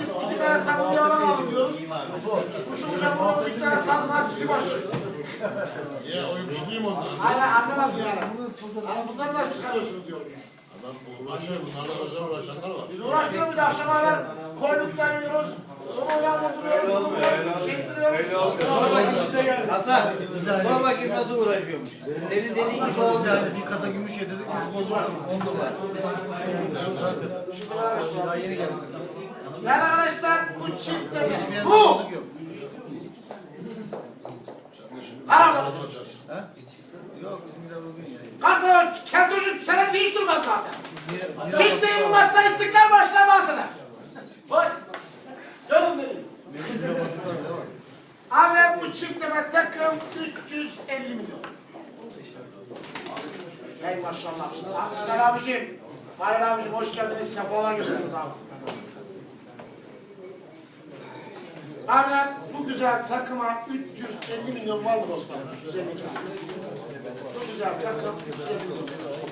Biz iki tane sakınca alalım diyoruz. Kuşu kuşa bulalım iki tane sazlar çiçi başlıyor. Ya o yakışıklıyım ondan. Aynen anlamaz yani. Ama bundan nasıl çıkarıyorsunuz diyorum yani. Adam uğraşıyor, bunlarla özel uğraşanlar var. Biz uğraşmıyoruz, akşama kadar koyduktan yiyoruz. Onu oynamı şey duruyoruz, bunu şeklini. Hasan, sor bakayım nasıl uğraşıyormuş. Senin dediğin gibi olmuyor. Bir kasa gümüş yedirdik, biz bozulmuş. 10 dolar. Daha yeni geldik. Yani arkadaşlar bu Hiçbir yerde bu. bozuk yok. Bizim de bugün ya. Kazı kentocu senesi hiç durmaz zaten. Kimseyi bu çifteme takım 350 milyon. Hey maşallah. İsmail abiciğim. Hayır abiciğim hoş geldiniz. Sefalar getirdiniz abi. Abiler bu güzel takıma 350 milyon var mı dostlar? 150 milyon. Bu güzel takım 150 milyon.